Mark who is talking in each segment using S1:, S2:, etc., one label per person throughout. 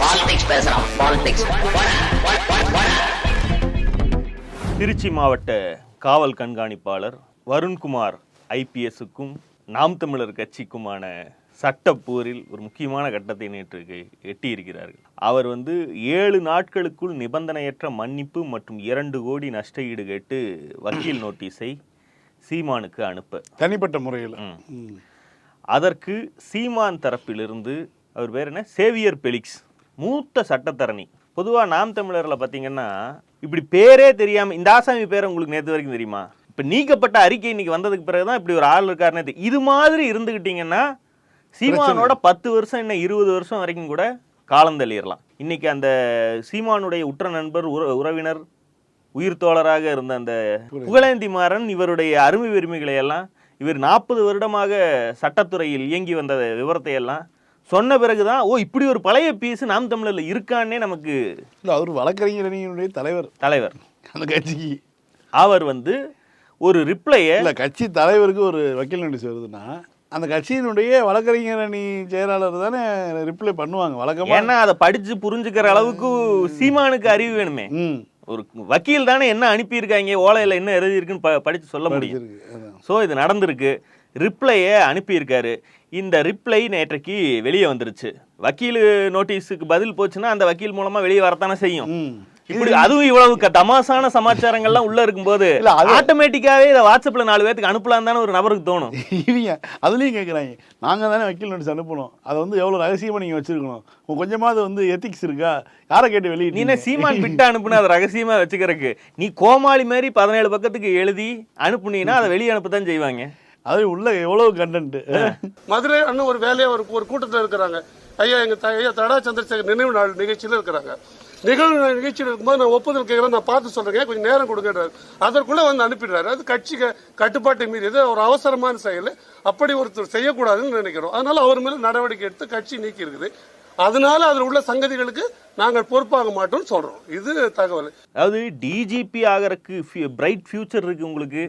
S1: Politics பேசுறான் politics
S2: Trichy மாவட்ட காவல் கண்காணிப்பாளர் வருண்குமார் ஐபிஎஸ்க்கும் நாம் தமிழர் கட்சிக்குமான சட்டப்போரில் ஒரு முக்கியமான கட்டத்தை நேற்று எட்டியிருக்கிறார்கள். அவர் வந்து ஏழு நாட்களுக்குள் நிபந்தனையற்ற மன்னிப்பு மற்றும் இரண்டு கோடி நஷ்ட ஈடு கேட்டு வக்கீல் நோட்டீஸை சீமானுக்கு அனுப்ப.
S3: தனிப்பட்ட முறையில்.
S2: அதற்கு சீமான் தரப்பிலிருந்து அவர் பேர் என்ன? Xavier Felix. மூத்த சட்டத்தரணி. பொதுவாக நாம் தமிழரில் பார்த்தீங்கன்னா இப்படி பேரே தெரியாமல் இந்த ஆசாமி பேர் உங்களுக்கு நேற்று வரைக்கும் தெரியுமா? இப்போ நீக்கப்பட்ட அறிக்கை இன்னைக்கு வந்ததுக்கு பிறகு தான் இப்படி ஒரு ஆள் இருக்காருன்னு இது மாதிரி இருந்துக்கிட்டீங்கன்னா சீமானோட பத்து வருஷம் என்ன இருபது வருஷம் வரைக்கும் கூட காலம் தள்ளிடலாம். இன்னைக்கு அந்த சீமானுடைய உற்ற நண்பர் உற உறவினர் உயிர் தோழராக இருந்த அந்த புகழேந்தி மாறன் இவருடைய அருமை உரிமைகளை எல்லாம் இவர் நாற்பது வருடமாக சட்டத்துறையில் இயங்கி வந்த விவரத்தை எல்லாம் சொன்ன பிறகுதான் ஓ இப்படி ஒரு பழைய பீஸ் நாம் தமிழர்ல இருக்கான்னே நமக்கு
S3: இல்லை அவர் வழக்கறிஞர் அணியினுடைய தலைவர்.
S2: தலைவர்.
S3: அந்த கட்சிக்கு.
S2: அவர் வந்து ஒரு ரிப்ளையை
S3: இல்லை கட்சி தலைவருக்கு ஒரு வக்கீல் நோட்டீஸ் வருதுன்னா அந்த கட்சியினுடைய வழக்கறிஞர் அணி செயலாளர் தானே ரிப்ளை பண்ணுவாங்க வழக்கமாக
S2: ஏன்னா அதை படிச்சு புரிஞ்சுக்கிற அளவுக்கு சீமானுக்கு அறிவு வேணுமே. ஒரு வக்கீல் தானே என்ன அனுப்பியிருக்காங்க ஓலையில் என்ன எழுதியிருக்குன்னு ப படிச்சு சொல்ல முடியும். ஸோ இது நடந்திருக்கு. ரிப்ளையை அனுப்பியிருக்காரு. இந்த ரிப்ளை நேற்றைக்கு வெளியே வந்துருச்சு. வக்கீல் நோட்டீஸுக்கு பதில் போச்சுன்னா அந்த வக்கீல் மூலமா வெளியே வரத்தானே செய்யும். இப்படி அதுவும் இவ்வளவு தமாசான சமாச்சாரங்கள்லாம் உள்ள இருக்கும்போது ஆட்டோமேட்டிக்காவே இதை வாட்ஸ்அப்ல நாலு பேத்துக்கு அனுப்பலாம் தானே ஒரு நபருக்கு தோணும்.
S3: இல்லைங்க அதுலேயும் கேட்குறாங்க நாங்கள் தானே வக்கீல் நோட்டீஸ் அனுப்பணும். அதை வந்து எவ்வளோ ரகசியமாக நீங்கள் வச்சுருக்கணும்? கொஞ்சமாவது வந்து எத்திக்ஸ் இருக்கா? யாரை கேட்டு
S2: நீ என்ன சீமான் பிட்ட அனுப்புன அதை ரகசியமா வச்சுக்கிறதுக்கு? நீ கோமாளி மாதிரி பதினேழு பக்கத்துக்கு எழுதி அனுப்புனீங்கன்னா அதை வெளியே அனுப்பத்தான் செய்வாங்க.
S3: அது உள்ள எவ்வளவு கண்டென்ட்
S4: மதுரை அண்ணன் ஒரு வேலையா ஒரு ஒரு கூட்டத்தில் இருக்கிறாங்க. ஐயா எங்க ஐயா தடா சந்திரசேகர் நினைவு நாள் நிகழ்ச்சியில் இருக்கிறாங்க. நிகழ்வு நிகழ்ச்சியில் இருக்கும்போது நான் ஒப்புதல் கேட்கலாம் நான் பார்த்து சொல்றேன். கொஞ்சம் நேரம் கொடுங்கன்றாரு. அதற்குள்ள வந்து அனுப்பிடுறாரு. அது கட்சி கட்டுப்பாட்டை மீறியது ஒரு அவசரமான செயல். அப்படி ஒருத்தர் செய்யக்கூடாதுன்னு நினைக்கிறோம். அதனால அவர் மேல நடவடிக்கை எடுத்து கட்சி நீக்கி இருக்குது. அதனால அதில் உள்ள சங்கதிகளுக்கு நாங்கள் பொறுப்பாக மாட்டோம்னு சொல்றோம். இது தகவல்.
S2: அதாவது டிஜிபி ஆகறதுக்கு பிரைட் ஃபியூச்சர் இருக்கு உங்களுக்கு?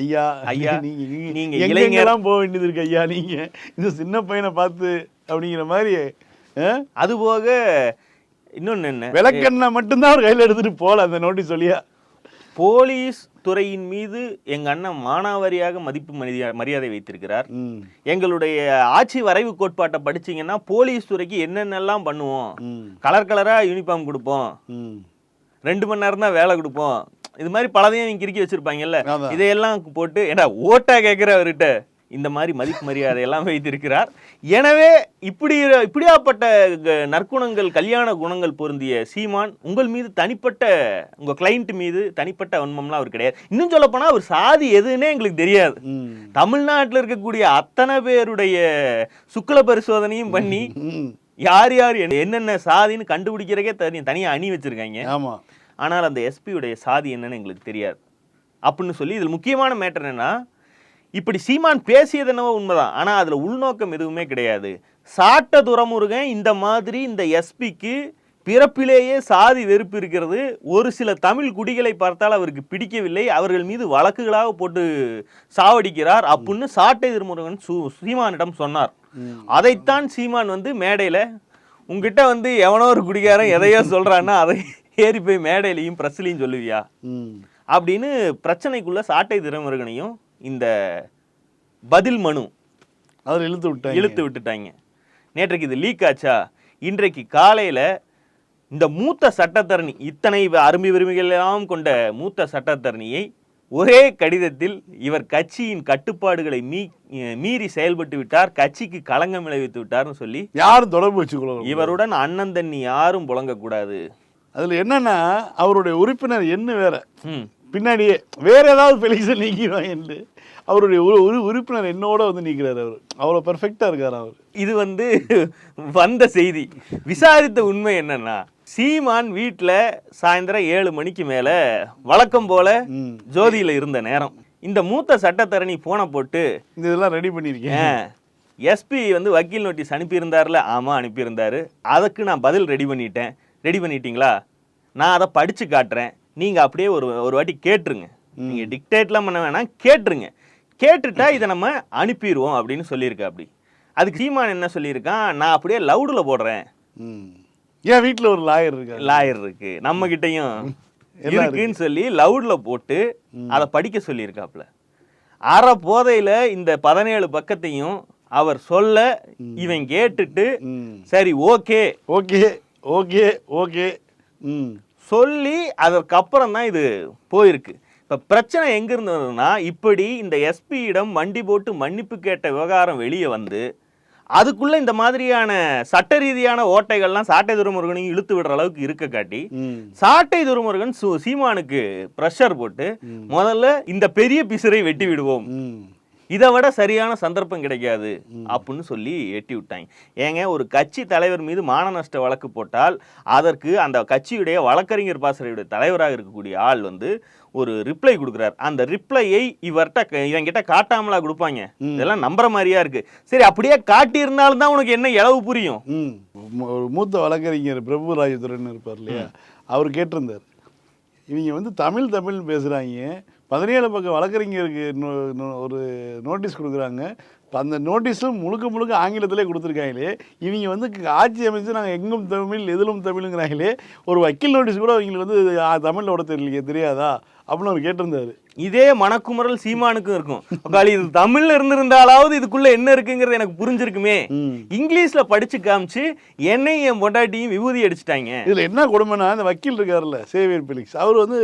S3: ஐயா
S2: ஐயா,
S3: நீங்க
S2: நீங்க
S3: நீங்க
S2: இளைஞர்.
S3: எங்கெங்கெல்லாம் போக வேண்டியது இருக்கு ஐயா நீங்க? இந்த சின்ன பையனை பார்த்து அப்படிங்கிற மாதிரி ஆ?
S2: அதுபோக இன்னொன்னு என்ன?
S3: விளக்கெண்ணை மட்டும்தான் அவர் கையில் எடுத்துட்டு போல அந்த நோட்டீஸ் சொல்லியா
S2: போலீஸ் துறையின் மீது எங்க அண்ணன் மானாவாரியாக மதிப்பு மரியா- மரியாதை வைத்திருக்கிறார். எங்களுடைய ஆட்சி வரைவு கோட்பாட்டை படிச்சீங்கன்னா போலீஸ் துறைக்கு என்னென்னலாம் பண்ணுவோம்? கலர் கலரா யூனிஃபார்ம் கொடுப்போம். ரெண்டு மணி நேரம் தான் வேலை கொடுப்போம். இது மாதிரி பலதையும் நீங்க கிறுக்கி வச்சிருப்பாங்கல்ல. இதையெல்லாம் போட்டு ஏடா ஓட்டா கேட்கிற அவர்கிட்ட? இந்த மாதிரி மதிப்பு மரியாதை எல்லாம் வைத்திருக்கிறார். எனவே இப்படி இப்படியாப்பட்ட நற்குணங்கள் கல்யாண குணங்கள் பொருந்திய சீமான் உங்கள் மீது தனிப்பட்ட உங்க கிளைண்ட் மீது தனிப்பட்ட வன்மம்லாம் அவர் கிடையாது. இன்னும் சொல்ல போனா அவர் சாதி எதுன்னே எங்களுக்கு தெரியாது. தமிழ்நாட்டில் இருக்கக்கூடிய அத்தனை பேருடைய சுக்ல பரிசோதனையும் பண்ணி யார் யார் என்ன- என்னென்ன சாதின்னு கண்டுபிடிக்கிறக்கே தனி தனியாக அணி வச்சிருக்காங்க.
S3: ஆமா.
S2: ஆனால் அந்த எஸ்பியுடைய சாதி என்னன்னு எங்களுக்கு தெரியாது. அப்படின்னு சொல்லி இதில் முக்கியமான மேட்டர் என்னன்னா இப்படி சீமான் பேசியது என்னவோ உண்மைதான். ஆனால் அதில் உள்நோக்கம் எதுவுமே கிடையாது. சாட்ட துறமுருகன் இந்த மாதிரி இந்த எஸ்பிக்கு பிறப்பிலேயே சாதி வெறுப்பு இருக்கிறது. ஒரு சில தமிழ் குடிகளை பார்த்தால் அவருக்கு பிடிக்கவில்லை. அவர்கள் மீது வழக்குகளாக போட்டு சாவடிக்கிறார் அப்படின்னு சாட்டை திருமுருகன் சு சீமானிடம் சொன்னார். அதைத்தான் சீமான் வந்து மேடையில் உங்ககிட்ட வந்து எவனோ ஒரு குடிகாரன் எதையோ சொல்றான்னா அதை ஏறி போய் மேடையிலையும் பிரஸ்லையும் சொல்லுவியா? அப்படின்னு பிரச்சனைக்குள்ள சாட்டை திருமுருகனையும் இந்த பதில் மனு
S3: அதில் இழுத்து விட்டாங்க.
S2: இழுத்து விட்டுட்டாங்க. நேற்றைக்கு இது லீக் ஆச்சா? இன்றைக்கு காலையில இந்த மூத்த சட்டத்தரணி இத்தனை அருமை விரும்பிகள் எல்லாம் கொண்ட மூத்த சட்டத்தரணியை ஒரே கடிதத்தில் இவர் கட்சியின் கட்டுப்பாடுகளை மீ மீறி செயல்பட்டு விட்டார் கட்சிக்கு களங்கம் விளைவித்து விட்டார்னு சொல்லி
S3: யாரும் தொடர்பு வச்சுக்கொள்ள
S2: இவருடன் அண்ணன் தண்ணி யாரும் புழங்கக்கூடாது.
S3: அதுல என்னன்னா அவருடைய உறுப்பினர் என்ன வேற. பின்னாடியே வேற ஏதாவது பெலிக்ஸை நீக்கிடுவாங்க அவருடைய ஒரு ஒரு உறுப்பினர் என்னோட வந்து நீக்கிறாரு அவர். அவ்வளோ பெர்ஃபெக்டா இருக்காரு அவர்.
S2: இது வந்து வந்த செய்தி. விசாரித்த உண்மை என்னன்னா சீமான் வீட்டில் சாயந்தரம் ஏழு மணிக்கு மேல வழக்கம் போல. ஜோதியில இருந்த நேரம். இந்த மூத்த சட்டத்தரணி போனை போட்டு
S3: இந்த இதெல்லாம் ரெடி பண்ணியிருக்கேன்
S2: எஸ்பி வந்து வக்கீல் நோட்டீஸ் அனுப்பியிருந்தார்ல ஆமா அனுப்பியிருந்தாரு. அதுக்கு நான் பதில் ரெடி பண்ணிட்டேன். ரெடி பண்ணிட்டீங்களா? நான் அதை படிச்சு காட்டுறேன். நீங்க அப்படியே ஒரு ஒரு வாட்டி கேட்டுருங்க. நீங்க டிக்டேட்லாம் பண்ண வேணாம் கேட்டுருங்க. கேட்டுட்டா இதை நம்ம அனுப்பிடுவோம் அப்படின்னு சொல்லியிருக்கா அப்படி. அதுக்கு சீமான் என்ன சொல்லியிருக்கான்? நான் அப்படியே லவுடில் போடுறேன்.
S3: ம். ஏன் வீட்டில் ஒரு லாயர் இருக்காரு?
S2: லாயர் இருக்கு. நம்ம கிட்டயும் இருக்குன்னு சொல்லி லவுட்ல போட்டு அதை படிக்க சொல்லியிருக்காப்ல அரை போதையில இந்த பதினேழு பக்கத்தையும் அவர் சொல்ல இவன் கேட்டுட்டு சரி ஓகே.
S3: Okay okay okay. ம்.
S2: சொல்லி அதற்கப்புறம் தான் இது போயிருக்கு. இப்போ பிரச்சனை எங்க இருந்து வந்ததுன்னா இப்படி இந்த எஸ்பியிடம் வண்டி போட்டு மன்னிப்பு கேட்ட விவகாரம் வெளியே வந்து அதுக்குள்ள இந்த மாதிரியான சட்ட ரீதியான ஓட்டைகள்லாம் சாட்டை துறைமுருகனையும் இழுத்து விடுற அளவுக்கு இருக்க காட்டி சாட்டை துரைமுருகன் சீமானுக்கு ப்ரெஷர் போட்டு முதல்ல இந்த பெரிய பிசுரை வெட்டி விடுவோம். இதை விட சரியான சந்தர்ப்பம் கிடைக்காது அப்படின்னு சொல்லி எட்டி விட்டாங்க. ஏங்க ஒரு கட்சி தலைவர் மீது மான நஷ்ட வழக்கு போட்டால் அதற்கு அந்த கட்சியுடைய வழக்கறிஞர் பாசறையுடைய தலைவராக இருக்கக்கூடிய ஆள் வந்து ஒரு ரிப்ளை கொடுக்குறார். அந்த ரிப்ளையை இவர்கிட்ட க- இவங்கிட்ட காட்டாமலா கொடுப்பாங்க. இதெல்லாம் நம்புற மாதிரியா இருக்கு. சரி அப்படியே காட்டியிருந்தாலும் தான் உனக்கு என்ன இளவு புரியும்.
S3: ஒரு மூத்த வழக்கறிஞர் பிரபு ராஜதுரன் இருப்பார் இல்லையா? அவர் கேட்டிருந்தார். இவங்க வந்து தமிழ் தமிழ் பேசுகிறாங்க பதினேழு பக்கம் வழக்கறிஞருக்கு ஒரு நோட்டீஸ் கொடுக்குறாங்க. அந்த நோட்டீஸும் முழுக்க முழுக்க ஆங்கிலத்திலே கொடுத்துருக்காங்களே. இவங்க வந்து ஆட்சி அமைச்சு நாங்கள் எங்கும் தமிழ் எதிலும் தமிழுங்கிறாங்களே. ஒரு வக்கீல் நோட்டீஸ் கூட அவங்களுக்கு வந்து தமிழ்ல விட தெரியலையே தெரியாதா? அப்படின்னு அவர் கேட்டிருந்தாரு.
S2: இதே மனக்குமுறல் சீமானுக்கும் இருக்கும். இது தமிழ்ல இருந்திருந்தாலாவது இதுக்குள்ள என்ன இருக்குங்கிறது எனக்கு புரிஞ்சிருக்குமே. இங்கிலீஷ்ல படிச்சு காமிச்சு என்னையும் என் பொண்டாட்டியும் விபூதி அடிச்சிட்டாங்க.
S3: இதில் என்ன கொடுமைன்னா இந்த வக்கீல் இருக்காருல்ல சேவியர் பிலிக்ஸ். அவர் வந்து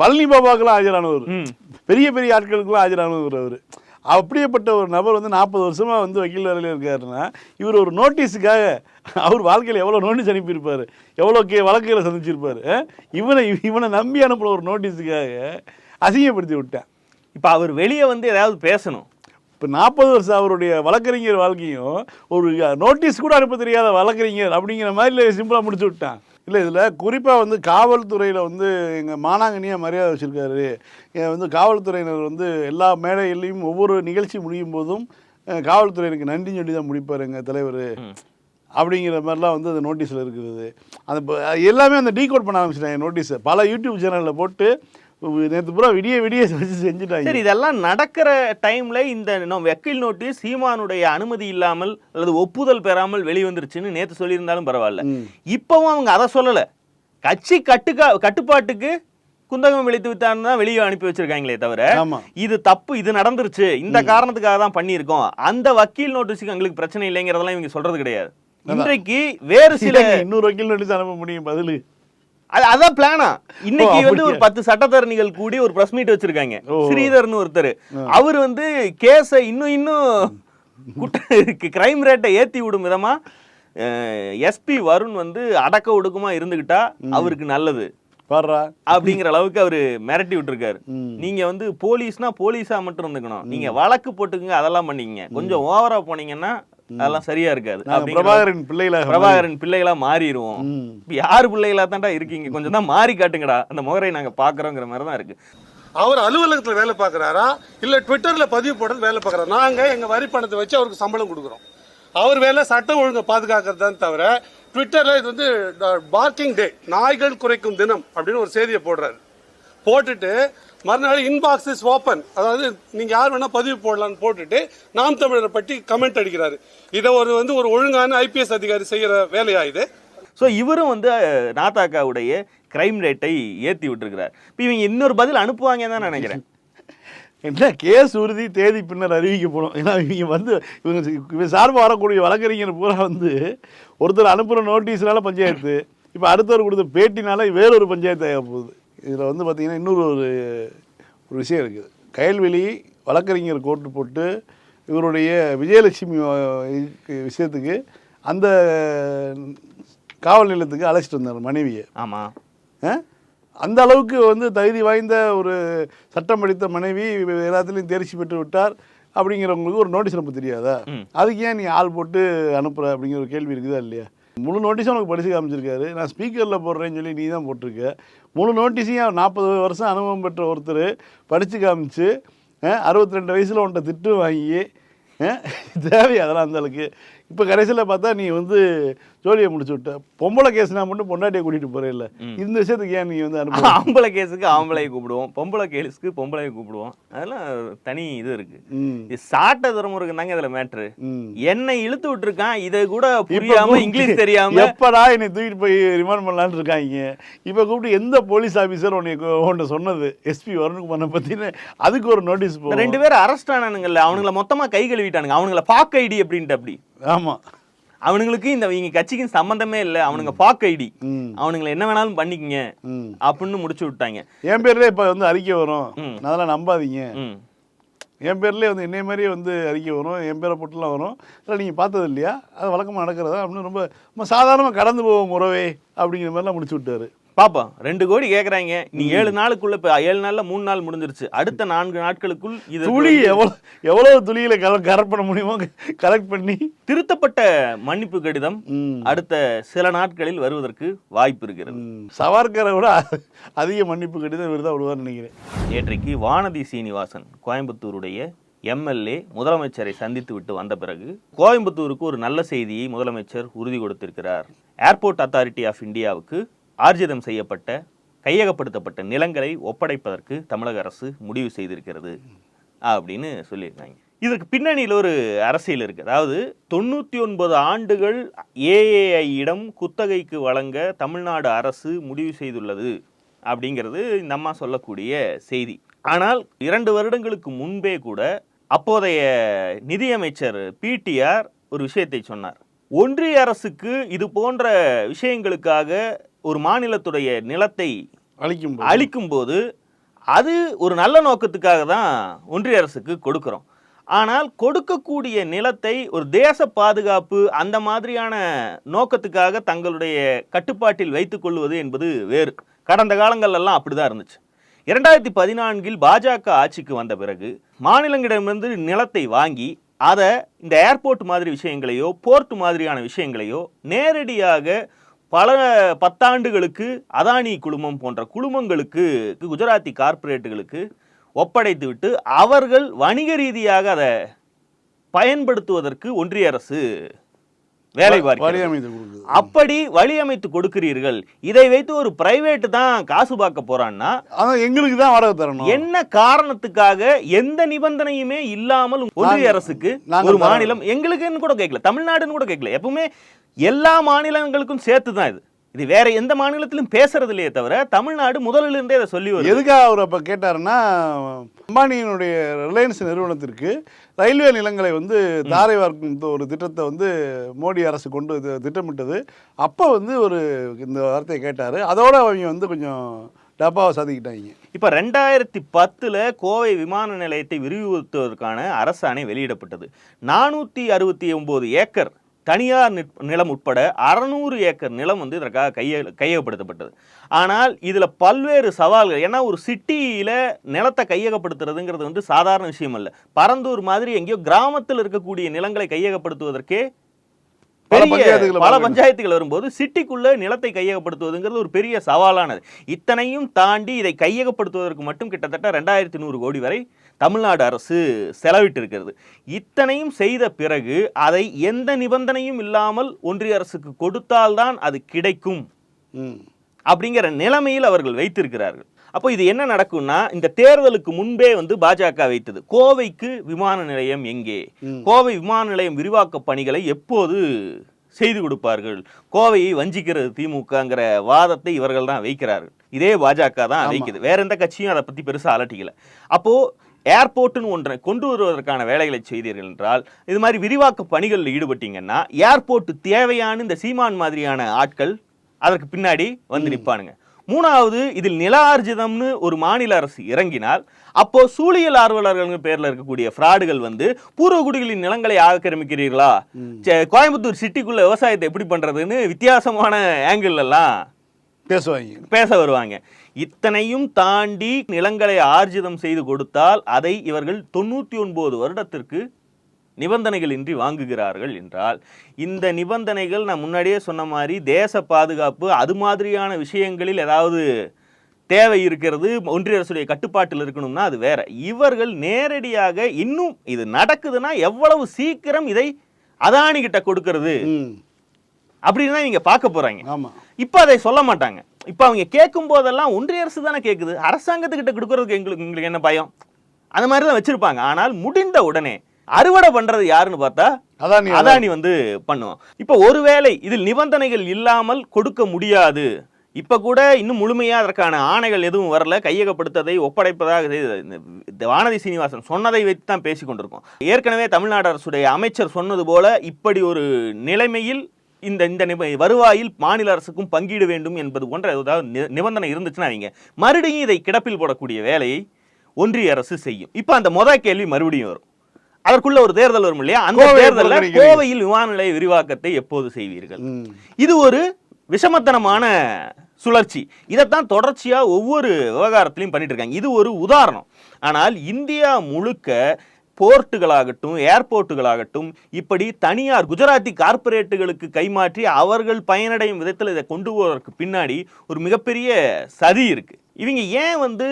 S3: பழனி பாபாக்கெல்லாம் ஆஜரானவர். பெரிய பெரிய ஆட்களுக்கெல்லாம் ஆஜரானவர் அவர். அப்படியேப்பட்ட ஒரு நபர் வந்து நாற்பது வருஷமா வந்து வக்கீல் வேலையில் இருக்காருன்னா இவர் ஒரு நோட்டீஸுக்காக அவர் வாழ்க்கையில் எவ்வளோ நோட்டீஸ் அனுப்பியிருப்பார்? எவ்வளோ கே வழக்குகளை சந்திச்சிருப்பாரு? இவனை இவனை நம்பி அனுப்புன ஒரு நோட்டீஸுக்காக அசிங்கப்படுத்தி விட்டேன்.
S2: இப்ப அவர் வெளியே வந்து ஏதாவது பேசணும்.
S3: இப்போ நாற்பது வருஷம் அவருடைய வழக்கறிஞர் வாழ்க்கையும் ஒரு நோட்டீஸ் கூட அனுப்ப தெரியாத வழக்கறிஞர் அப்படிங்கிற மாதிரி சிம்பிளாக முடிச்சு விட்டான். இல்லை இதில் குறிப்பாக வந்து காவல்துறையில் வந்து எங்கள் மானாங்கனியாக மரியாதை வச்சுருக்காரு. வந்து காவல்துறையினர் வந்து எல்லா மேடையிலையும் ஒவ்வொரு நிகழ்ச்சி முடியும் போதும் காவல்துறையினருக்கு நன்றி சொல்லி தான் முடிப்பார் எங்கள் தலைவர் அப்படிங்கிற மாதிரிலாம் வந்து அந்த நோட்டீஸில் இருக்குது. அந்த எல்லாமே அந்த டீகோட் பண்ண ஆரம்பிச்சிட்டாங்க நோட்டீஸை. பல யூடியூப் சேனலில் போட்டு நேற்று பூரா விடிய விடிய வச்சு செஞ்சுட்டாங்க.
S2: சரி இதெல்லாம் நடக்கிற டைம்ல இந்த நோ- வக்கீல் நோட்டீஸ் சீமானுடைய அனுமதி இல்லாமல் அல்லது ஒப்புதல் பெறாமல் வெளிவந்துருச்சுன்னு நேத்து சொல்லியிருந்தாலும் பரவாயில்ல. இப்பவும் அவங்க அதை சொல்லல. கட்சி கட்டுக்கா கட்டுப்பாட்டுக்கு குந்தகம் விழித்து வித்தான்னு தான் வெளியே அனுப்பி வச்சிருக்காங்களே தவிர. இது தப்பு இது நடந்துருச்சு. இந்த காரணத்துக்காக தான் பண்ணியிருக்கோம். அந்த வக்கீல் நோட்டீஸுக்கு எங்களுக்கு பிரச்சனை இல்லைங்கிறதெல்லாம் இவங்க சொல்றது கிடையாது. இன்றைக்கு வேறு சில
S3: இன்னொரு வக்கீல் நோட்டீஸ் அனுப்ப முடியும் பதிலு.
S2: அது அதான் பிளானா இன்னைக்கு வந்து ஒரு? பத்து சட்டத்தரணிகள் கூடி ஒரு பிரஸ் மீட் வச்சிருக்காங்க. ஸ்ரீதர்னு ஒருத்தர். அவர் வந்து கேஸ இன்னும் இன்னும் கிரைம் ரேட்டை ஏத்தி விடும் விதமா எஸ்பி வருண் வந்து அடக்க ஒடுக்கமா இருந்துகிட்டா அவருக்கு நல்லது. அப்படிங்கிற அளவுக்கு அவரு மிரட்டி விட்டுருக்காரு. நீங்க வந்து போலீஸ்னா போலீஸா மட்டும் இருந்துக்கணும். நீங்க வழக்கு போட்டுக்குங்க அதெல்லாம் பண்ணீங்க கொஞ்சம் ஓவரா போனீங்கன்னா அதெல்லாம் சரியா இருக்காது.
S3: பிரபாகரன் பிள்ளைகளாக
S2: பிரபாகரன் பிள்ளைகளா மாறிடுவோம் யார் பிள்ளைகளா தான்டா இருக்கீங்க? கொஞ்சம் தான் மாறி காட்டுங்கடா. அந்த முகரை நாங்க பாக்குறோங்கிற மாதிரி தான் இருக்கு.
S4: அவர் அலுவலகத்துல வேலை பார்க்கறாரா? இல்ல ட்விட்டர்ல பதிவு போடுறது வேலை பார்க்கறாரா? நாங்க எங்க வரி பணத்தை வச்சு அவருக்கு சம்பளம் கொடுக்குறோம். அவர் வேலை சட்டம் ஒழுங்கை பாதுகாக்கிறது தவிர ட்விட்டர்ல இது வந்து பார்க்கிங் டே நாய்கள் குறைக்கும் தினம் அப்படின்னு ஒரு செய்தியை போடுறாரு. போட்டுட்டு மறுநாள் இன்பாக்ஸ் இஸ் ஓப்பன் அதாவது நீங்க யார் வேணா பதிவு போடலாம்னு போட்டுட்டு நாம் தமிழரை பற்றி கமெண்ட் அடிக்கிறாரு. இதை ஒரு வந்து ஒரு ஒழுங்கான ஐபிஎஸ் அதிகாரி செய்யற வேலையா இது?
S2: ஸோ இவரும் வந்து நாத்தாக்காவுடைய கிரைம் ரேட்டை ஏத்தி விட்டுருக்கிறார். இப்போ இவங்க இன்னொரு பதில் அனுப்புவாங்க தான் நினைக்கிறேன்.
S3: என்ன கேஸ் உறுதி தேதி பின்னர் அறிவிக்கப்படும் ஏன்னா இவங்க வந்து இவங்க இவங்க சார்பாக வரக்கூடிய வழக்கறிஞர் பூரா வந்து ஒருத்தர் அனுப்புகிற நோட்டீஸ்னால பஞ்சாயத்து. இப்போ அடுத்தவர் கொடுத்த பேட்டினால வேறொரு பஞ்சாயத்து ஆக போகுது. இதில் வந்து பார்த்தீங்கன்னா இன்னொரு ஒரு ஒரு விஷயம் இருக்குது. கயல்வெளி வழக்கறிஞர் கோர்ட்டு போட்டு இவருடைய விஜயலட்சுமி விஷயத்துக்கு அந்த காவல் நிலையத்துக்கு அழைச்சிட்டு வந்தார் மனைவியை.
S2: ஆமா.
S3: ஆ? அந்த அளவுக்கு வந்து தகுதி வாய்ந்த ஒரு சட்டம் படித்த மனைவி எல்லாத்துலேயும் தேர்ச்சி பெற்று விட்டார் அப்படிங்கிறவங்களுக்கு ஒரு நோட்டீஸ் அனுப்ப தெரியாதா? அதுக்கு ஏன் நீ ஆள் போட்டு அனுப்புற அப்படிங்கிற ஒரு கேள்வி இருக்குதா இல்லையா? முழு நோட்டீஸும் உனக்கு படிச்சு காமிச்சிருக்காரு. நான் ஸ்பீக்கரில் போடுறேன்னு சொல்லி நீ தான் போட்டிருக்க. முழு நோட்டீஸையும் நாற்பது வருஷம் அனுபவம் பெற்ற ஒருத்தர் படித்து காமிச்சு அறுபத்தி ரெண்டு வயசில் உன்ட்ட திட்டு வாங்கி தேவை தேவையா அதெல்லாம் அந்த அளவுக்கு? இப்போ கடைசியில் பார்த்தா நீ வந்து ஜோலியை முடிச்சு விட்ட. பொம்பளை கேஸ்னா மட்டும் பொண்டாட்டியை கூட்டிகிட்டு போகிறே இந்த விஷயத்துக்கு ஏன் நீ வந்து அனுப்ப?
S2: ஆம்பளை கேஸுக்கு ஆம்பளையை கூப்பிடுவோம். பொம்பளை கேஸுக்கு பொம்பளையை கூப்பிடுவோம். அதெல்லாம் தனி இது இருக்கு.
S3: ம்.
S2: இது சாட்ட துறைமுருகன் தாங்க இதுல மேட்ரு என்னை இழுத்து விட்டுருக்கான். இதை கூட
S3: இப்ப
S2: புரியாம
S3: கூப்பிட்டு
S2: இங்கிலீஷ் தெரியாம.
S3: எப்படா என்னை தூக்கிட்டு போய் ரிமாண்ட் பண்ணலான்னு இருக்காங்க. இப்போ கூப்பிட்டு எந்த போலீஸ் ஆஃபீஸர் உன்னை உன்னை சொன்னது? எஸ்பி வருணுகுமாரை பற்றின அதுக்கு ஒரு நோட்டீஸ்
S2: ரெண்டு பேரும் அரெஸ்ட் ஆனானுங்கல்ல. அவனுங்கள மொத்தமா கை கழுவிட்டானுங்க. அவனுங்கள பாக் ஐடி அப்படின்ட்டு அப்படி.
S3: ஆமாம்
S2: அவனுங்களுக்கு இந்த இவங்க கட்சிக்கும் சம்பந்தமே இல்லை. அவனுங்க பாக் ஐடி. அவனுங்களை என்ன வேணாலும் பண்ணிக்கங்க. அப்படின்னு முடிச்சு விட்டாங்க.
S3: என் பேர்லேயே இப்போ வந்து அறிக்கை வரும். அதெல்லாம் நம்பாதீங்க. என் பேர்லேயே வந்து என்னைய மாதிரியே வந்து அறிக்கை வரும். என் பேரை போட்டுலாம் வரும். இல்லை நீங்கள் பார்த்தது இல்லையா? அது வழக்கமாக நடக்கிறதா? அப்படின்னு ரொம்ப ரொம்ப சாதாரணமாக கடந்து போவோம் உறவே அப்படிங்கிற மாதிரிலாம் முடிச்சு விட்டாரு.
S2: பாப்போம். ரெண்டு கோடி கேக்குறாங்க. நீ ஏழு நாளுக்குள்ள இப்ப ஏழு நாள்ல மூணு நாள் முடிஞ்சிருச்சு. அடுத்த நான்கு நாட்களுக்குள் இது
S3: துளி எவ்வளோ எவ்வளோ துளியில் கல கரெக்ட் பண்ண முடியுமோ? கரெக்ட் பண்ணி.
S2: திருத்தப்பட்ட மன்னிப்பு கடிதம். அடுத்த சில நாட்களில் வருவதற்கு வாய்ப்பு இருக்கிறது.
S3: சவார்கரை விட அதிக மன்னிப்பு கடிதம் இவர் தான் விடுவார்னு நினைக்கிறேன்.
S2: நேற்றைக்கு வானதி சீனிவாசன் கோயம்புத்தூருடைய எம்எல்ஏ முதலமைச்சரை சந்தித்து விட்டு வந்த பிறகு கோயம்புத்தூருக்கு ஒரு நல்ல செய்தியை முதலமைச்சர் உறுதி கொடுத்திருக்கிறார். ஏர்போர்ட் அத்தாரிட்டி ஆஃப் இந்தியாவுக்கு ஆர்ஜிதம் செய்யப்பட்ட கையகப்படுத்தப்பட்ட நிலங்களை ஒப்படைப்பதற்கு தமிழக அரசு முடிவு செய்திருக்கிறது அப்படின்னு சொல்லியிருக்காங்க. இதற்கு பின்னணியில் ஒரு அரசியல் இருக்கு. அதாவது தொண்ணூற்றி ஒன்பது ஆண்டுகள் ஏஏஐயிடம் குத்தகைக்கு வழங்க தமிழ்நாடு அரசு முடிவு செய்துள்ளது அப்படிங்கிறது இந்த அம்மா சொல்லக்கூடிய செய்தி. ஆனால் இரண்டு வருடங்களுக்கு முன்பே கூட அப்போதைய நிதியமைச்சர் பிடிஆர் ஒரு விஷயத்தை சொன்னார். ஒன்றிய அரசுக்கு இது போன்ற விஷயங்களுக்காக ஒரு மாநிலத்துடைய நிலத்தை
S3: அழிக்கும் போது.
S2: அளிக்கும்போது அது ஒரு நல்ல நோக்கத்துக்காக தான் ஒன்றிய அரசுக்கு கொடுக்கிறோம். ஆனால் கொடுக்கக்கூடிய நிலத்தை ஒரு தேச பாதுகாப்பு அந்த மாதிரியான நோக்கத்துக்காக தங்களுடைய கட்டுப்பாட்டில் வைத்துக் கொள்வது என்பது வேறு. கடந்த காலங்கள்லாம் அப்படிதான் இருந்துச்சு. இரண்டாயிரத்தி பதினான்கில் பாஜக ஆட்சிக்கு வந்த பிறகு மாநிலங்களிடமிருந்து நிலத்தை வாங்கி அதை இந்த ஏர்போர்ட் மாதிரி விஷயங்களையோ போர்ட் மாதிரியான விஷயங்களையோ நேரடியாக பல பத்தாண்டுகளுக்கு அதானி குழுமம் போன்ற குழுமங்களுக்கு குஜராத்தி கார்ப்பரேட்டுகளுக்கு ஒப்படைத்து விட்டு அவர்கள் வணிக ரீதியாக அதை பயன்படுத்துவதற்கு ஒன்றிய அரசு வேலை பார்க்கிறது
S3: வழியமைத்து கொடுக்குது
S2: அப்படி வழி அமைத்து கொடுக்கிறீர்கள். இதை வைத்து ஒரு பிரைவேட் தான் காசு பார்க்க போறான்னா
S3: எங்களுக்கு தான் வாடகை தரணும்.
S2: என்ன காரணத்துக்காக எந்த நிபந்தனையுமே இல்லாமல் ஒன்றிய அரசுக்கு ஒரு. மாநிலம் எங்களுக்குன்னு கூட கேட்கல தமிழ்நாடுன்னு கூட கேட்கல. எப்பவுமே எல்லா மாநிலங்களுக்கும் சேர்த்து தான் இது. இது வேற எந்த மாநிலத்திலும் பேசுறது இல்லையே தவிர தமிழ்நாடு முதல்ல இருந்தே அதை சொல்லி வருது.
S3: எதுக்காக அவர் அப்போ கேட்டாருன்னா அம்பானியினுடைய ரிலையன்ஸ் நிறுவனத்திற்கு ரயில்வே நிலங்களை வந்து தாரை வார்க்கும் ஒரு திட்டத்தை வந்து மோடி அரசு கொண்டு திட்டமிட்டது. அப்போ வந்து ஒரு இந்த வார்த்தையை கேட்டார். அதோட அவங்க வந்து கொஞ்சம் டப்பாவை சாதிக்கிட்டாங்க
S2: இப்ப ரெண்டாயிரத்தி பத்துல கோவை விமான நிலையத்தை விரிவுபடுத்துவதற்கான அரசாணை வெளியிடப்பட்டது. நானூத்தி அறுபத்தி ஒன்பது ஏக்கர் தனியார் நிட்- நிலம் உட்பட அறநூறு ஏக்கர் நிலம் வந்து இதற்காக கைய கையகப்படுத்தப்பட்டது. ஆனால் இதில் பல்வேறு சவால்கள் ஏன்னா ஒரு சிட்டியில் நிலத்தை கையகப்படுத்துறதுங்கிறது வந்து சாதாரண விஷயம் அல்ல. பரந்தூர் மாதிரி எங்கேயோ கிராமத்தில் இருக்கக்கூடிய நிலங்களை கையகப்படுத்துவதற்கே
S3: பல பஞ்சாயத்துகளை
S2: பல
S3: பார்க்கணும்.
S2: பஞ்சாயத்துகள் வரும்போது சிட்டிக்குள்ள நிலத்தை கையகப்படுத்துவதுங்கிறது ஒரு பெரிய சவாலானது. இத்தனையும் தாண்டி இதை கையகப்படுத்துவதற்கு மட்டும் கிட்டத்தட்ட ரெண்டாயிரத்தி நூறு கோடி வரை தமிழ்நாடு அரசு செலவிட்டிருக்கிறது. இத்தனையும் செய்த பிறகு அதை எந்த நிபந்தனையும் இல்லாமல் ஒன்றிய அரசுக்கு கொடுத்தால்தான் அது கிடைக்கும். அப்படிங்கிற நிலைமையில் அவர்கள் வைத்திருக்கிறார்கள். அப்போ இது என்ன நடக்கும்னா இந்த தேர்தலுக்கு முன்பே வந்து பாஜக வைத்தது. கோவைக்கு விமான நிலையம் எங்கே? கோவை விமான நிலையம் விரிவாக்க பணிகளை எப்போது செய்து கொடுப்பார்கள்? கோவையை வஞ்சிக்கிறது திமுகங்கிற வாதத்தை இவர்கள் தான் வைக்கிறார்கள். இதே பாஜக தான் வைக்குது. வேற எந்த கட்சியும் அதை பத்தி பெருசா அலட்டிக்கல அப்போ ஏர்போர்ட்னு ஒன்றை கொண்டு வருவதற்கான வேலைகளை செய்தீர்கள் என்றால் இது மாதிரி விரிவாக்க பணிகளில் ஈடுபட்டீங்கன்னா ஏர்போர்ட் தேவையான இந்த சீமான் மாதிரியான ஆட்கள் அதற்கு பின்னாடி வந்து நிற்பானுங்க. மூணாவது இதில் நில ஆர்ஜிதம்னு ஒரு மாநில அரசு இறங்கினால் அப்போ சூழியல் ஆர்வலர்கள் பேர்ல இருக்கக்கூடிய ஃப்ராடுகள் வந்து பூர்வகுடிகளின் நிலங்களை ஆக்கிரமிக்கிறீர்களா? கோயம்புத்தூர் சிட்டிக்குள்ள விவசாயத்தை எப்படி பண்றதுன்னு வித்தியாசமான ஆங்கிள் எல்லாம்
S3: பேசுவாங்க.
S2: பேச வருவாங்க. இத்தனையும் தாண்டி நிலங்களை ஆர்ஜிதம் செய்து கொடுத்தால் அதை இவர்கள் தொண்ணூற்றி ஒன்பது வருடத்திற்கு நிபந்தனைகளின்றி வாங்குகிறார்கள் என்றால் இந்த நிபந்தனைகள் நான் முன்னாடியே சொன்ன மாதிரி தேச பாதுகாப்பு அது மாதிரியான விஷயங்களில் ஏதாவது தேவை இருக்கிறது ஒன்றிய அரசுடைய கட்டுப்பாட்டில் இருக்கணும்னா அது வேற. இவர்கள் நேரடியாக இன்னும் இது நடக்குதுன்னா எவ்வளவு சீக்கிரம் இதை அதானி கிட்ட கொடுக்கறது அப்படின்னு தான் இவங்க பார்க்க போறாங்க. இப்போ அதை சொல்ல மாட்டாங்க. இப்போ அவங்க கேட்கும் போதெல்லாம் ஒன்றிய அரசு தானே கேட்குது அரசாங்கத்துக்கிட்ட கொடுக்கறதுக்கு எங்களுக்கு உங்களுக்கு என்ன பயம்? அந்த மாதிரி தான் வச்சிருப்பாங்க. ஆனால் முடிந்த உடனே அறுவடை பண்றது யாருன்னு பார்த்தா
S3: அதானி
S2: அதானி வந்து பண்ணுவோம் இப்போ ஒருவேளை இதில் நிபந்தனைகள் இல்லாமல் கொடுக்க முடியாது. இப்ப கூட இன்னும் முழுமையா அதற்கான ஆணைகள் எதுவும் வரல. கையகப்படுத்ததை ஒப்படைப்பதாக இந்த வானதி சீனிவாசன் சொன்னதை வைத்து தான் பேசி கொண்டிருக்கோம். ஏற்கனவே தமிழ்நாடு அரசுடைய அமைச்சர் சொன்னது போல இப்படி ஒரு நிலைமையில் இந்த இந்த வருவாயில் மாநில அரசுக்கும் பங்கீடு வேண்டும் என்பது போன்ற ஏதாவது நிபந்தனை இருந்துச்சுன்னா அவங்க மறுபடியும் இதை கிடப்பில் போடக்கூடிய வேலையை ஒன்றிய அரசு செய்யும். இப்போ அந்த முத கேள்வி மறுபடியும் வரும். அதற்குள்ள ஒரு தேர்தல் வரும் இல்லையா? அந்த தேர்தலில். கோவையில் விமான நிலைய விரிவாக்கத்தை எப்போது செய்வீர்கள்? இது ஒரு விஷமத்தனமான சுழற்சி. இதைத்தான் தொடர்ச்சியா ஒவ்வொரு விவகாரத்திலையும் பண்ணிட்டு இருக்காங்க. இது ஒரு உதாரணம். ஆனால் இந்தியா முழுக்க போர்ட்டுகளாகட்டும் ஏர்போர்ட்டுகளாகட்டும் இப்படி தனியார் குஜராத்தி கார்ப்பரேட்டுகளுக்கு கைமாற்றி அவர்கள் பயனடையும் விதத்தில் இதை கொண்டு போவதற்கு பின்னாடி ஒரு மிகப்பெரிய சதி இருக்கு. இவங்க ஏன் வந்து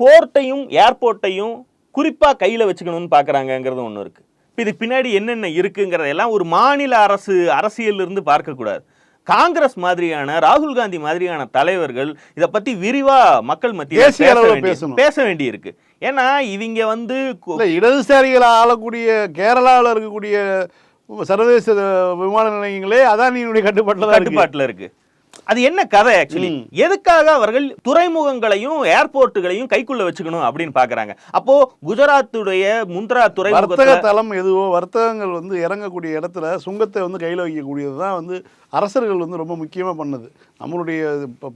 S2: போர்ட்டையும் ஏர்போர்ட்டையும் குறிப்பா கையில வச்சுக்கணும்னு பாக்குறாங்கங்கிறது ஒன்று இருக்கு. இப்போ இதுக்கு பின்னாடி என்னென்ன இருக்குங்கிறதெல்லாம் ஒரு மாநில அரசு அரசியல் இருந்து பார்க்கக்கூடாது. காங்கிரஸ் மாதிரியான ராகுல் காந்தி மாதிரியான தலைவர்கள் இதை பத்தி விரிவா மக்கள் மத்தியில் பேச
S3: அளவுல
S2: வேண்டி-
S3: பேசணும்.
S2: பேச வேண்டி இருக்கு ஏன்னா இவங்க வந்து
S3: இடதுசாரிகளை ஆளக்கூடிய கேரளாவில் இருக்கக்கூடிய சர்வதேச விமான நிலையங்களே அதானியினுடைய கட்டுப்பாட்டில்
S2: கட்டுப்பாட்டுல இருக்கு. அது என்ன கதை ஆக்சுவலி. எதுக்காக அவர்கள் துறைமுகங்களையும் ஏர்போர்ட்டுகளையும் கைக்குள்ள வச்சுக்கணும் அப்படின்னு பாக்குறாங்க? அப்போ குஜராத்துடைய முந்த்ரா
S3: வர்த்தக
S2: துறைமுகத்துல
S3: தளம் எதுவோ வர்த்தகங்கள் வந்து இறங்கக்கூடிய இடத்துல சுங்கத்தை வந்து கையில் வைக்கக்கூடியது தான் வந்து அரசர்கள் வந்து ரொம்ப முக்கியமாக பண்ணது. நம்மளுடைய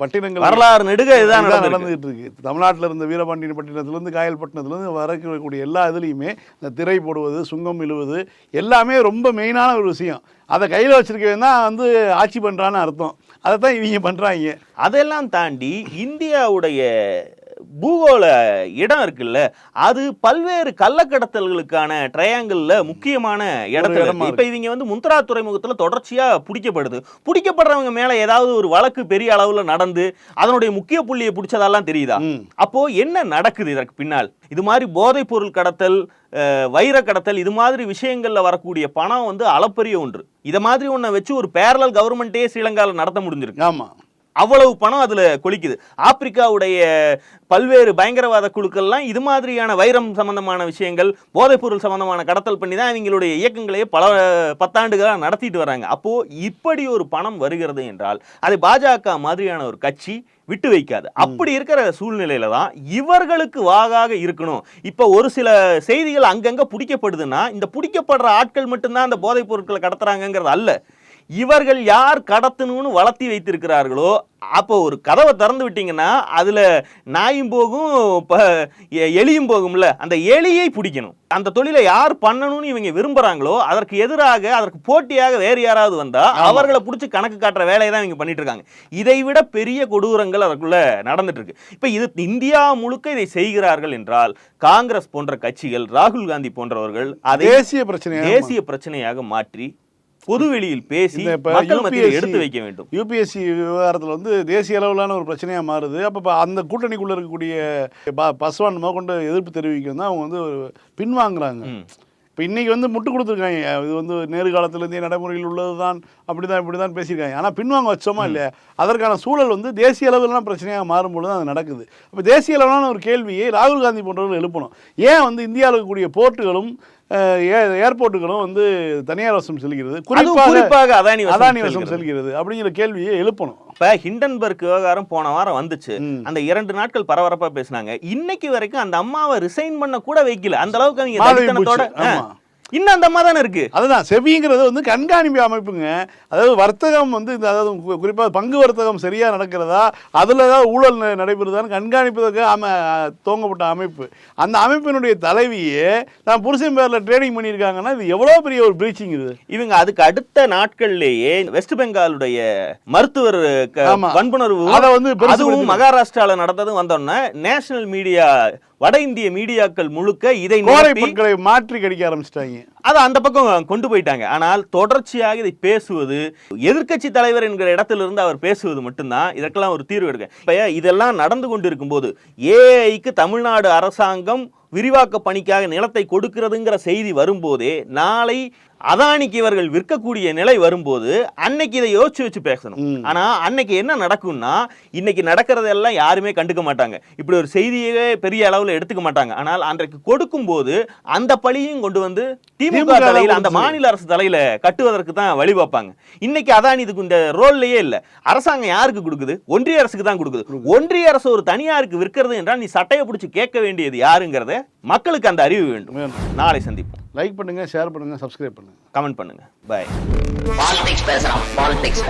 S3: பட்டினங்கள்
S2: வரலாறு நெடுக இதுதான்
S3: நடந்துகிட்டு இருக்கு. தமிழ்நாட்டில் இருந்த வீரபாண்டியன் பட்டினத்துலேருந்து காயல்பட்டினத்துலேருந்து வரக்கூடிய எல்லா இதுலேயுமே இந்த திரை போடுவது சுங்கம் இழுவது எல்லாமே ரொம்ப மெயினான ஒரு விஷயம். அதை கையில் வச்சிருக்கவன் தான் வந்து ஆட்சி பண்ணுறான்னு அர்த்தம். அதை தான் இவங்க பண்ணுறாங்க
S2: அதெல்லாம் தாண்டி இந்தியாவுடைய பூகோள இடம் இருக்குல்ல அது பல்வேறு கள்ளக்கடத்தல்களுக்கான ட்ரையாங்கிள்ல முக்கியமான இடத்துல இப்ப இவங்க வந்து முந்த்ரா துறைமுகத்துல தொடர்ச்சியா பிடிக்கப்படுது. பிடிக்கப்படுறவங்க மேல ஏதாவது ஒரு வழக்கு பெரிய அளவுல நடந்து அதனுடைய முக்கிய புள்ளியை பிடிச்சதெல்லாம் தெரியுதா. அப்போ என்ன நடக்குது இதற்கு பின்னால்? இது மாதிரி போதைப் பொருள் கடத்தல் வைர கடத்தல் இது மாதிரி விஷயங்கள்ல வரக்கூடிய பணம் வந்து அளப்பரிய ஒன்று. இத மாதிரி ஒன்றை வச்சு ஒரு பேரலல் கவர்மெண்ட்டே ஸ்ரீலங்காவில் நடத்த முடிஞ்சிருக்கு.
S3: ஆமாம்
S2: அவ்வளவு பணம் அதுல கொளிக்குது. ஆப்பிரிக்காவுடைய பல்வேறு பயங்கரவாத குழுக்கள்லாம் இது மாதிரியான வைரம் சம்பந்தமான விஷயங்கள் போதைப்பொருள் சம்பந்தமான கடத்தல் பண்ணி தான் இவங்களுடைய இயக்கங்களையே பல பத்தாண்டுகளாக நடத்திட்டு வராங்க. அப்போ இப்படி ஒரு பணம் வருகிறது என்றால் அதை பாஜக மாதிரியான ஒரு கட்சி விட்டு வைக்காது. அப்படி இருக்கிற சூழ்நிலையில தான் இவர்களுக்கு வாகாக இருக்கணும். இப்போ ஒரு சில செய்திகள் அங்கங்க பிடிக்கப்படுதுன்னா இந்த பிடிக்கப்படுற ஆட்கள் மட்டும்தான் அந்த போதைப் பொருட்களை கடத்துறாங்கங்கிறது அல்ல. இவர்கள் யார் கடத்தணும்னு வளர்த்தி வைத்திருக்கிறார்களோ அப்போ ஒரு கதவை திறந்து விட்டீங்கன்னா அதுல நாயும் போகும் ப- எ- எலியும் போகும்ல. அந்த எலியை பிடிக்கணும். அந்த தொழிலை யார் பண்ணணும்னு இவங்க விரும்புறாங்களோ அதற்கு எதிராக அதற்கு போட்டியாக வேறு யாராவது வந்தா அவர்களை பிடிச்சி கணக்கு காட்டுற வேலையை தான் இவங்க பண்ணிட்டு இருக்காங்க. இதை விட பெரிய கொடூரங்கள் அதற்குள்ள நடந்துட்டு இருக்கு. இப்ப இது இந்தியா முழுக்க இதை செய்கிறார்கள் என்றால் காங்கிரஸ் போன்ற கட்சிகள் ராகுல் காந்தி போன்றவர்கள் அதை
S3: தேசிய பிரச்சனை
S2: தேசிய பிரச்சனையாக மாற்றி பொதுவெளியில் பேசி
S3: இப்ப
S2: மக்கள் மத்தியில் எடுத்து வைக்க வேண்டும்.
S3: யூபிஎஸ்சி விவகாரத்தில் வந்து தேசிய அளவிலான ஒரு பிரச்சனையாக மாறுது. அப்போ அந்த கூட்டணிக்குள்ளே இருக்கக்கூடிய பஸ்வான் கொண்டு எதிர்ப்பு தெரிவிக்கிறது தான் அவங்க வந்து ஒரு பின்வாங்குறாங்க. இப்போ இன்னைக்கு வந்து முட்டு கொடுத்துருக்காங்க. இது வந்து நேரு காலத்திலேருந்தே நடைமுறையில் உள்ளது தான் அப்படி தான் இப்படி தான் பேசியிருக்காங்க. ஆனால் பின்வாங்க வச்சோமா இல்லையா? அதற்கான சூழல் வந்து தேசிய அளவிலான பிரச்சனையாக மாறும்பொழுது அது நடக்குது. அப்போ தேசிய அளவிலான ஒரு கேள்வியை ராகுல் காந்தி போன்றவர்கள் எழுப்பணும். ஏன் வந்து இந்தியாவில் இருக்கக்கூடிய போர்ட்டுகளும் ஏர்போர்ட்டுகளும் வந்து தனியார் வசம் செல்கிறது.
S2: குறிப்பாக அதானி
S3: அதானி வசம்
S2: செல்கிறது.
S3: அப்படிங்கிற கேள்வியை எழுப்பணும்.
S2: இப்ப ஹிண்டன்பர்க் விவகாரம் போன வாரம் வந்துச்சு. அந்த இரண்டு நாட்கள் பரபரப்பா பேசினாங்க. இன்னைக்கு வரைக்கும் அந்த அம்மாவை ரிசைன் பண்ண கூட வைக்கல. அந்த அளவுக்கு அவங்க இன்னும் அந்த அம்மா தானே இருக்கு?
S3: அதுதான் செபிங்கிறது வந்து கண்காணிப்பு அமைப்புங்க. அதாவது வர்த்தகம் வந்து இந்த அதாவது கு- குறிப்பா பங்கு வர்த்தகம் சரியா நடக்கிறதா அதுல ஏதாவது ஊழல் நடைபெறுதான்னு கண்காணிப்பதற்கு அம துவங்கப்பட்ட அமைப்பு. அந்த அமைப்பினுடைய தலைவியே நான் புருஷன் பேர்ல ட்ரேடிங் பண்ணியிருக்காங்கன்னா இது எவ்வளவு பெரிய ஒரு பிரீச்சிங் இது.
S2: இவங்க அதுக்கு அடுத்த நாட்கள்லேயே வெஸ்ட் பெங்காலுடைய மருத்துவர். வன்புணர்வு
S3: அதை வந்து
S2: அதுவும் மகாராஷ்டிரால நடந்ததும் வந்தோடனே நேஷனல் மீடியா வட இந்திய மீடியாக்கள் முழுக்க இதை
S3: பொருட்களை மாற்றி கடிக்க ஆரம்பிச்சிட்டாங்க.
S2: அதை அந்த பக்கம் கொண்டு போயிட்டாங்க. ஆனால் தொடர்ச்சியாக இதை பேசுவது எதிர்க்கட்சி தலைவர் என்கிற இடத்திலிருந்து அவர் பேசுவது மட்டும்தான். இதற்கெல்லாம் ஒரு தீர்வு எடுக்க. இப்ப இதெல்லாம் நடந்து கொண்டு இருக்கும்போது ஏஐக்கு தமிழ்நாடு அரசாங்கம் விரிவாக்க பணிக்காக நிலத்தை கொடுக்கிறதுங்கிற செய்தி வரும்போதே நாளை அதானிக்கு இவர்கள் விற்கக்கூடிய நிலை வரும்போது அன்னைக்கு இதை யோசிச்சு வச்சு பேசணும். ஆனா அன்னைக்கு என்ன நடக்கும்னா இன்னைக்கு நடக்கிறதெல்லாம் யாருமே கண்டுக்க மாட்டாங்க. இப்படி ஒரு செய்தியே பெரிய அளவுல எடுத்துக்க மாட்டாங்க. ஆனால் அன்றைக்கு கொடுக்கும் போது அந்த பழியும் கொண்டு வந்து திமுக தலையில அந்த. மாநில அரசு தலையில கட்டுவதற்கு தான் வழி பார்ப்பாங்க. இன்னைக்கு அதானி இதுக்கு இந்த ரோல்லையே இல்ல. அரசாங்கம் யாருக்கு கொடுக்குது? ஒன்றிய அரசுக்கு தான் கொடுக்குது. ஒன்றிய அரசு ஒரு தனியாருக்கு விற்கிறது என்றால் நீ சட்டையை பிடிச்சி கேட்க வேண்டியது யாருங்கிறத மக்களுக்கு அந்த அறிவு வேண்டும்.
S3: வேணும்.
S2: நாளை சந்திப்போம்.
S3: லைக் பண்ணுங்க ஷேர் பண்ணுங்க சப்ஸ்கிரைப் பண்ணுங்க.
S2: கமெண்ட் பண்ணுங்க. பாய்
S1: பாலிடிக்ஸ் பேசுறான் பாலிடிக்ஸ்